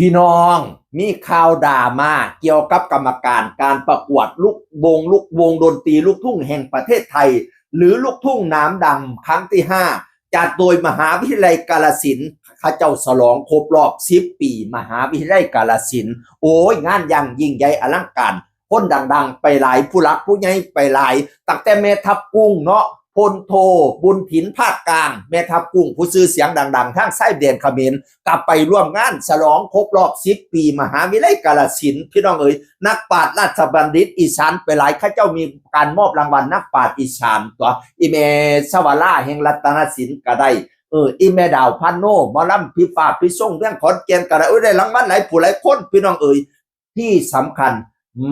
พี่น้องมีข่าวด่ามาเกี่ยวกับกรรมการการประกวดลูกวงลูกวงดนตรีลูกทุ่งแห่งประเทศไทย หรือลูกทุ่งน้ำดำครั้งที่ 5 จัดโดยมหาวิทยาลัยกาลสินข้าเจ้าฉลองครบรอบ10ปี มหาวิทยาลัยกาลสิน โอ้ยงานอย่างยิ่งใหญ่อลังการคนดัง ๆ ไปหลายผู้รักผู้ใหญ่ไปหลายตั้งแต่แม่ทัพกุ้งเนาะ พลโทบุญถินภาคกลาง แม่ทัพกุ้งผู้ซื้อเสียงดัง ๆ ทั้งไส้เดียนขมรกลับไปร่วมงานฉลองครบรอบ10ปี มหาวิทยาลัยกาลสินธุ์พี่น้องเอ๋ยนักปราชญ์ราชบัณฑิตอีสานไปหลายข้าเจ้ามีการมอบรางวัลนักปราชญ์อีสานตัวอีเมสวาราแห่งรัตนสินก็ได้เอออีเมดาวพันโนมอลำพิฟ้าพิส่งเรื่องขอนแก่นก็ได้เอ้ยได้รางวัลหลายผู้หลายคนพี่น้องเอ๋ยที่สำคัญ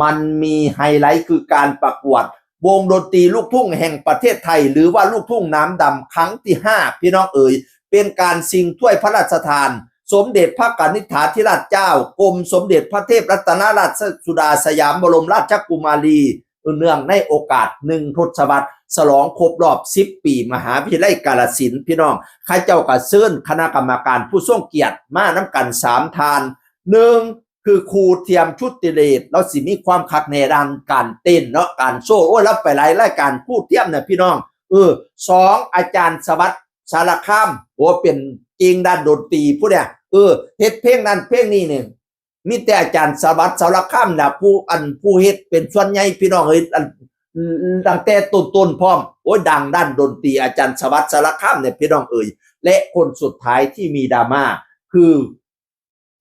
มันมีไฮไลท์คือการประกวด วงดนตรีลูกทุ่งแห่งประเทศไทย หรือว่าลูกทุ่งน้ำดำครั้งที่ 5 พี่น้องเอ๋ยเป็นการชิงถ้วยพระราชทาน สมเด็จพระกนิษฐาธิราชเจ้ากรมสมเด็จพระเทพรัตนราชสุดาสยามบรมราชกุมารีเนื่องในโอกาสหนึ่งทศวรรษฉลองครบรอบ 10 ปี มหาวิทยาลัยกาลสินธุ์พี่น้องข้าเจ้าก็เชิญคณะกรรมการผู้ทรงเกียรติมาน้ำกันสามทานหนึ่ง คือครูเทียมชุดติเลศเราสิมีความคักในด้านการเต้นเนาะการโซ่โอ้ยรับไปหลายรายการผู้เทียมเนี่ยพี่น้องเออสองอาจารย์สวัสดิ์สารคามโอ้เป็นจริงด้านดนตรีผู้เนี่ยเออเฮ็ดเพลงนั้นเพลงนี้เนี่ยมีแต่อาจารย์สวัสดิ์สารคามนะผู้อันผู้เฮ็ดเป็นส่วนใหญ่พี่น้องเอ้ยอันตั้งแต่ต้นๆพร้อมโอ้ยดังด้านดนตรีอาจารย์สวัสดิ์สารคามเนี่ยพี่น้องเอ้ยและคนสุดท้ายที่มีดราม่าคือ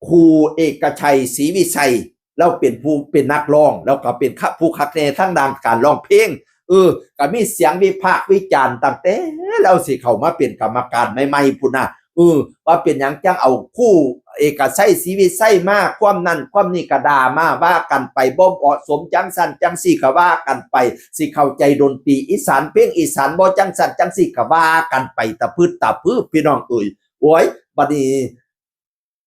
ครูเอกชัยศรีวิชัยแล้วเป็นผู้เป็นนักร้อง แล้วก็เป็นผู้คักแนทั้งด้านการร้องเพลงเออก็มีเสียงวิพากษ์วิจารณ์ตั้งแต่เราสิเขามาเป็นกรรมการใหม่ๆพุ่นนะเออว่าเป็นหยังจังเอาคู่เอกชัยศรีวิไสมาความนั่นความนี่กระดามาว่ากันไปบ่เหมาะสมจังสันจังสี่ก็ว่ากันไป สิเข้าใจดนตรีอีสานเพลงอีสานบ่จังสันจังสี่ก็ว่ากันไปตะพืดตะพือพี่น้องเอ้ยโอ้ยบัดนี้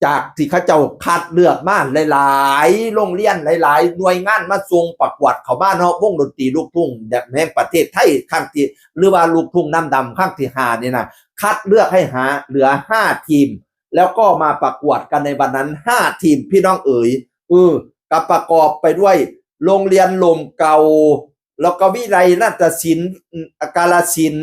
จากที่เขาเจ้าคัดเลือกมาหลายๆโรงเรียนหลาย ๆ หน่วยงานมาส่งประกวดเขาบ้านเนาะวงดนตรีลูกทุ่งแห่งประเทศไทยข้างที่หรือว่าลูกทุ่งน้ำดำข้างที่หาเนี่ยนะคัดเลือกให้หาเหลือห้าทีม แล้วก็มาประกวดกันในวันนั้นห้าทีมพี่น้องเอ๋ยเออกับประกอบไปด้วย โรงเรียนลมเก่า แล้วก็วิไลนาฏศิลป์กาลสิน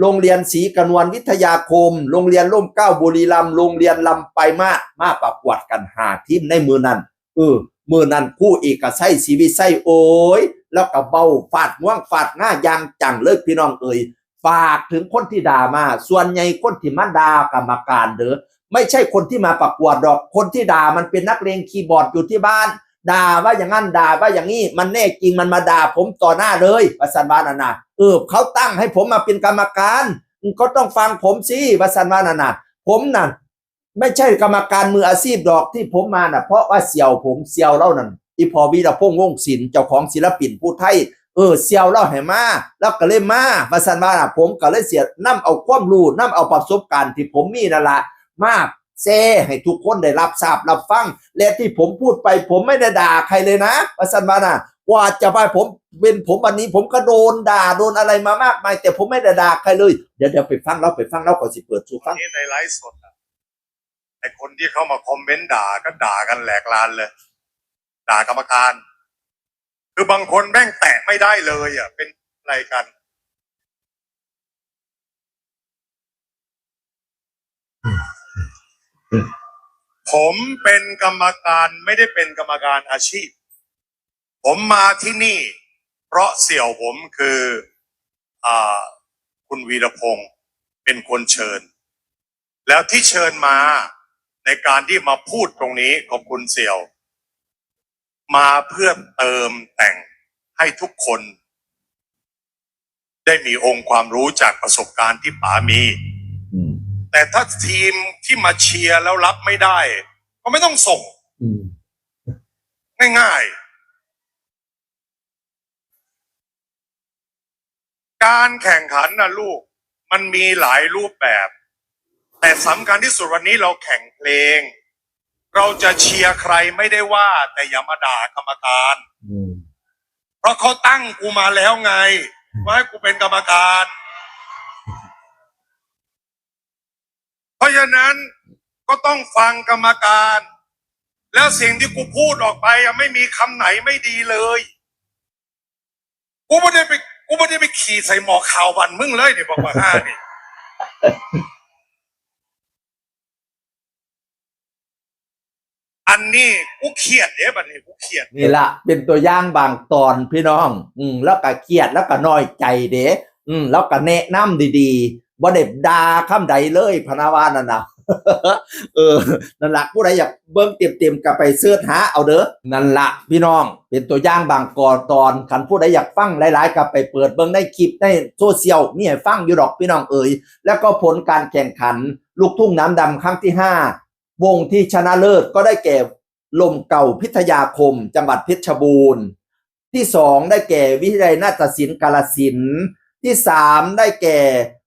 โรงเรียนศรีกนวลวิทยาคม โรงเรียนร่มเก้าบุรีรัมย์โรงเรียนลำไปลายมามาประกวดกันหาทีมในมือนั้นเออมือนั้นผู้เอกไส้ศรีวิไสโอ้ยแล้วก็เบาฟาดง่วงฟาดง่ายางจังเลยพี่น้องเอ๋ยฝากถึงคนที่ด่ามา ส่วนใหญ่คนที่มาด่ากรรมการเด้อไม่ใช่คนที่มาประกวดดอกคนที่ด่ามันเป็นนักเลงคีย์บอร์ดอยู่ที่บ้าน ด่าว่าอย่างนั้นด่าว่าอย่างนี้ มันแน่จริงมันมาด่าผมต่อหน้าเลยวัสันวานานาเออเขาตั้งให้ผมมาเป็นกรรมการก็ต้องฟังผมสิวัสันวานานาผมน่ะไม่ใช่กรรมการมืออาชีพดอกที่ผมมาน่ะเพราะว่าเสี่ยวผมเสี่ยวเล่านั่นอีพอวีระพงษ์วงศิลป์เจ้าของศิลปินผู้ไทยเออเสี่ยวเล่าให้มาแล้วก็เลยมาวัสันวานาผมก็เลยเสียนํเอาความรู้นํเอาประสบการณ์ที่ผมมีนั่นละมา แซ่ให้ทุกคนได้รับทราบรับฟัง และที่ผมพูดไป ผมไม่ได้ด่าใครเลยนะวัสันวานะกว่าจะไปผมเป็นผมวันนี้ผมก็โดนด่าโดนอะไรมามากมาย แต่ผมไม่ได้ด่าใครเลย เดี๋ยวเดี๋ยวไปฟังเราไปฟังเราก่อนสิเปิดสูฟังนในไลฟ์สดอะไอคนที่เข้ามาคอมเมนต์ด่าก็ด่ากันแหลกลานเลย ด่ากรรมการ คือบางคนแม่งแตะไม่ได้เลยอะเป็นอะไรกัน ผมเป็นกรรมการไม่ได้เป็นกรรมการอาชีพ ผมมาที่นี่ เพราะเสี่ยวผมคืออ่าคุณวีรพงศ์เป็นคนเชิญ แล้วที่เชิญมาในการที่มาพูดตรงนี้ขอบคุณเสี่ยว มาเพื่อเติมแต่งให้ทุกคน ได้มีองค์ความรู้จากประสบการณ์ที่ป๋ามี แต่ถ้าทีมที่มาเชียร์แล้วรับไม่ได้ ก็ไม่ต้องส่งอืมง่ายๆ การแข่งขันนะลูก มันมีหลายรูปแบบ แต่สำคัญที่สุดวันนี้เราแข่งเพลง เราจะเชียร์ใครไม่ได้ว่า แต่อย่ามาด่ากรรมการอืมเพราะเขาตั้งกูมาแล้วไง ว่าให้กูเป็นกรรมการ เพ ราะฉะนั้นก็ต้องฟังกรรมการ แล้วสิ่งที่กูพูดออกไปอะไม่มีคำไหนไม่ดีเลย กูไม่ได้ไปกูไม่ได้ไปขี่ใส่หมอข่าวบันมึงเลยเนี่ยบอกว่าห้านี่อันนี้กูเครียดเด้บัดนี้กูเครียดนี่ละเป็นตัวอย่างบางตอนพี่น้อง อืมแล้วก็เครียดแล้วก็น้อยใจเด้อืมแล้วก็แนะนำดีๆ บ่ได้ด่าคำใดเลยพนาวานั่นนะเออ นั่นละผู้ใดอยากเบิ่งเต็มๆก็ไปเสิร์ชหาเอาเด้อ นั่นละพี่น้อง เป็นตัวอย่างบางกอนตอนคันผู้ใดอยากฟังหลายๆก็ไปเปิดเบิ่งในคลิปในโซเชียลมีให้ฟังอยู่ดอกพี่น้องเอ๋ย แล้วก็ผลการแข่งขัน ลูกทุ่งน้ำดำครั้งที่ห้าวงที่ชนะเลิศก็ได้แก่ลมเก่าพิทยาคม จังหวัดเพชรบูรณ์ ที่สองได้แก่วิทยาลัยนาฏศิลป์กาลสินที่สามได้แก่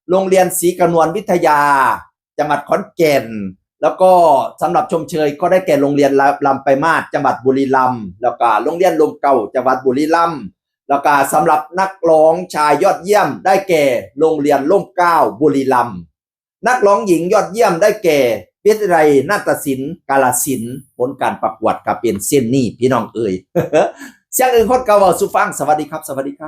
โรงเรียนศรีกระนวลวิทยา จังหวัดขอนแก่น แล้วก็สำหรับชมเชยก็ได้แก่โรงเรียนลำไปมาศจังหวัดบุรีรัมย์แล้วก็โรงเรียนลมเก่าจังหวัดบุรีรัมย์แล้วก็สำหรับนักร้องชายยอดเยี่ยม ได้แก่โรงเรียนล่มเก้าบุรีรัมย์นักร้องหญิงยอดเยี่ยมได้แก่วิทยาลัยนาฏศิลป์กาลสินผลการประกวดกับเป็นเส้นนี่พี่น้องเอ่ยเสียงอื่นคนเก่าเว้าสุฟังสวัสดีครับ สวัสดีครับ